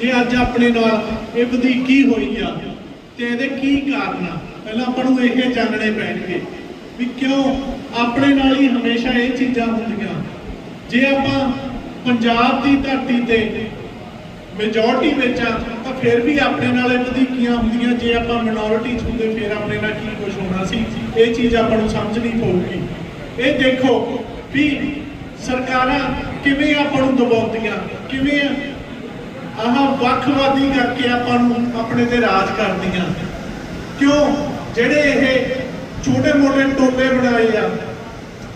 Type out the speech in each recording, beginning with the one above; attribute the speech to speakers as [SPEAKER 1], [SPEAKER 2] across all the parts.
[SPEAKER 1] ਜੇ ਅੱਜ ਆਪਣੇ ਨਾਲ ਇਹ ਵਧੀਕੀ ਹੋਈ ਆ ਤੇ ਇਹਦੇ ਕੀ ਕਾਰਨ ਆ? ਪਹਿਲਾਂ ਆਪਾਂ ਨੂੰ ਇਹ ਜਾਣਨੇ ਪੈਣਗੇ ਵੀ ਕਿਉਂ ਆਪਣੇ ਨਾਲ ਹੀ ਹਮੇਸ਼ਾ ਇਹ ਚੀਜ਼ਾਂ ਹੁੰਦੀਆਂ। ਜੇ ਆਪਾਂ ਪੰਜਾਬ ਦੀ ਧਰਤੀ ਤੇ ਮੈਜੋਰਟੀ ਵਿੱਚ ਆ, ਤਾਂ ਫਿਰ ਵੀ ਆਪਣੇ ਨਾਲ ਇਹ ਵਧੀਕੀਆਂ ਹੁੰਦੀਆਂ। ਜੇ ਆਪਾਂ ਮਿਨੋਰਿਟੀ ਚ ਹੁੰਦੇ, ਫਿਰ ਆਪਣੇ ਨਾਲ ਕੀ ਕੁਝ ਹੋਣਾ ਸੀ? ਇਹ ਚੀਜ਼ ਆਪਾਂ ਨੂੰ ਸਮਝਣੀ ਪਊਗੀ। ਇਹ ਦੇਖੋ ਵੀ ਸਰਕਾਰਾਂ ਕਿਵੇਂ ਆਪਾਂ ਨੂੰ ਦਬਾਉਂਦੀਆਂ, ਕਿਵੇਂ ਆਹ ਵੱਖਵਾਦੀ ਕਰਕੇ ਆਪਾਂ ਨੂੰ ਆਪਣੇ ਤੇ ਰਾਜ ਕਰਦੀਆਂ ਕਿਉਂ? ਜਿਹੜੇ ਇਹ ਛੋਟੇ ਮੋਟੇ ਟੋਲੇ ਬਣਾਏ ਆ,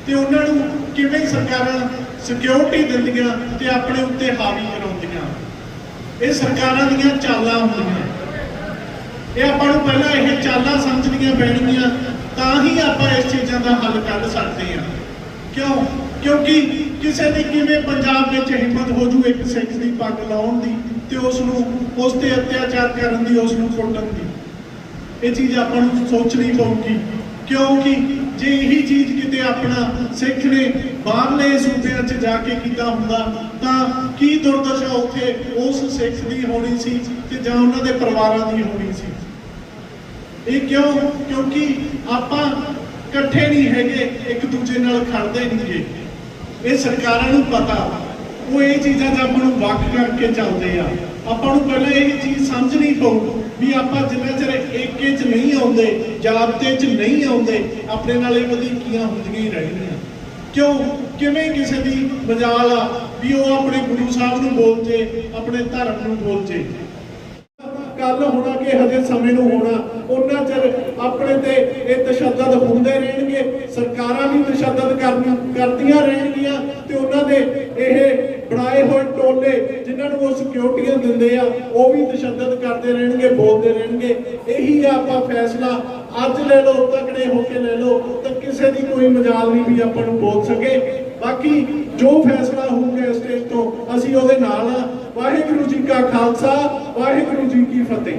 [SPEAKER 1] ਤੇ ਉਹਨਾਂ ਨੂੰ ਕਿਵੇਂ ਸਰਕਾਰਾਂ ਸਿਕਿਉਰਿਟੀ ਦਿੰਦੀਆਂ ਤੇ ਆਪਣੇ ਉੱਤੇ ਹਾਵੀ ਕਰਾਉਂਦੀਆਂ? ਇਹ ਸਰਕਾਰਾਂ ਦੀਆਂ ਚਾਲਾਂ ਹੁੰਦੀਆਂ। ਇਹ ਆਪਾਂ ਨੂੰ ਪਹਿਲਾਂ ਇਹ ਚਾਲਾਂ ਸਮਝਣੀਆਂ ਪੈਣਗੀਆਂ, ਤਾਂ ਹੀ ਆਪਾਂ ਇਸ ਚੀਜ਼ਾਂ ਦਾ ਹੱਲ ਕੱਢ ਸਕਦੇ ਹਾਂ। ਕਿਉਂ? ਕਿਉਂਕਿ ਕਿਸੇ ਦੀ ਕਿਵੇਂ ਪੰਜਾਬ ਵਿੱਚ ਹਿੰਮਤ ਹੋ ਜੂ ਇੱਕ ਸਿੱਖ ਦੀ ਪੱਗ ਲਾਉਣ ਦੀ ਤੇ ਉਸ ਨੂੰ ਉਸ ਤੇ ਅਤਿਆਚਾਰ ਕਰਨ ਦੀ ਉਸ ਨੂੰ ਕੁੱਟਣ ਦੀ? ਇਹ ਚੀਜ਼ ਆਪਾਂ ਨੂੰ ਸੋਚਣੀ ਪਊਗੀ। ਕਿਉਂਕਿ ਜੇ ਇਹੀ ਚੀਜ਼ ਕਿਤੇ ਆਪਣਾ ਸਿੱਖ ਨੇ ਬਾਹਰਲੇ ਸੂਬਿਆਂ 'ਚ ਜਾ ਕੇ ਕੀਤਾ ਹੁੰਦਾ, ਤਾਂ ਕੀ ਦੁਰਦਸ਼ਾ ਉੱਥੇ ਉਸ ਸਿੱਖ ਦੀ ਹੋਣੀ ਸੀ ਤੇ ਜਾਂ ਉਹਨਾਂ ਦੇ ਪਰਿਵਾਰਾਂ ਦੀ ਹੋਣੀ ਸੀ? ਇਹ ਕਿਉਂ? ਕਿਉਂਕਿ ਆਪਾਂ ਇਕੱਠੇ ਨਹੀਂ ਹੈਗੇ, ਇੱਕ ਦੂਜੇ ਨਾਲ ਖੜਦੇ ਨਹੀਂਗੇ ਇਹ ਸਰਕਾਰਾਂ ਨੂੰ ਪਤਾ, ਉਹ ਇਹ ਚੀਜ਼ਾਂ ਦਾ ਆਪਾਂ ਨੂੰ ਵੱਖ ਕਰਕੇ ਚੱਲਦੇ ਆ। ਆਪਾਂ ਨੂੰ ਪਹਿਲਾਂ ਇਹ ਚੀਜ਼ ਸਮਝਣੀ ਪਊ ਵੀ ਆਪਾਂ ਜਿੰਨਾ ਚਿਰ ਏਕੇ 'ਚ ਨਹੀਂ ਆਉਂਦੇ ਜਾਬਤੇ 'ਚ ਨਹੀਂ ਆਉਂਦੇ, ਆਪਣੇ ਨਾਲ ਇਹ ਵਧੀਕੀਆਂ ਹੁੰਦੀਆਂ ਹੀ ਰਹਿਣਗੀਆਂ ਕਿਉਂ? ਕਿਵੇਂ ਕਿਸੇ ਦੀ ਮਜਾਲ ਆ ਵੀ ਉਹ ਆਪਣੇ ਗੁਰੂ ਸਾਹਿਬ ਨੂੰ ਬੋਲ ਜੇ ਆਪਣੇ ਧਰਮ ਨੂੰ ਬੋਲ ਜੇ ਕੱਲ ਹੋਣਾ ਕਿ ਹਜੇ ਸਮੇਂ ਨੂੰ ਹੋਣਾ, ਉਹਨਾਂ ਚਿਰ ਆਪਣੇ ਤੇ ਇਹ ਤਸ਼ੱਦਦ ਹੁੰਦੇ ਰਹਿਣਗੇ, ਸਰਕਾਰਾਂ ਵੀ ਤਸ਼ੱਦਦ ਕਰਦੀਆਂ ਰਹਿਣਗੀਆਂ ਤੇ ਉਹਨਾਂ ਦੇ ਇਹ ਬਣਾਏ ਹੋਏ ਟੋਲੇ ਜਿਨ੍ਹਾਂ ਨੂੰ ਉਹ ਸਿਕਿਉਰਟੀਆਂ ਦਿੰਦੇ ਆ, ਉਹ ਵੀ ਤਸ਼ੱਦਦ ਕਰਦੇ ਰਹਿਣਗੇ, ਬੋਲਦੇ ਰਹਿਣਗੇ। ਇਹੀ ਆ ਆਪਾਂ ਫੈਸਲਾ ਅੱਜ ਲੈ ਲਓ, ਤਕੜੇ ਹੋ ਕੇ ਲੈ ਲਓ, ਤਾਂ ਕਿਸੇ ਦੀ ਕੋਈ ਮਜਾਲ ਨਹੀਂ ਵੀ ਆਪਾਂ ਨੂੰ ਬੋਲ ਸਕੇ। ਬਾਕੀ ਜੋ ਫੈਸਲਾ ਹੋਊਗਾ ਸਟੇਜ ਤੋਂ, ਅਸੀਂ ਉਹਦੇ ਨਾਲ ਆ। ਵਾਹਿਗੁਰੂ ਜੀ ਕਾ ਖਾਲਸਾ, ਵਾਹਿਗੁਰੂ ਜੀ ਕੀ ਫਤਿਹ।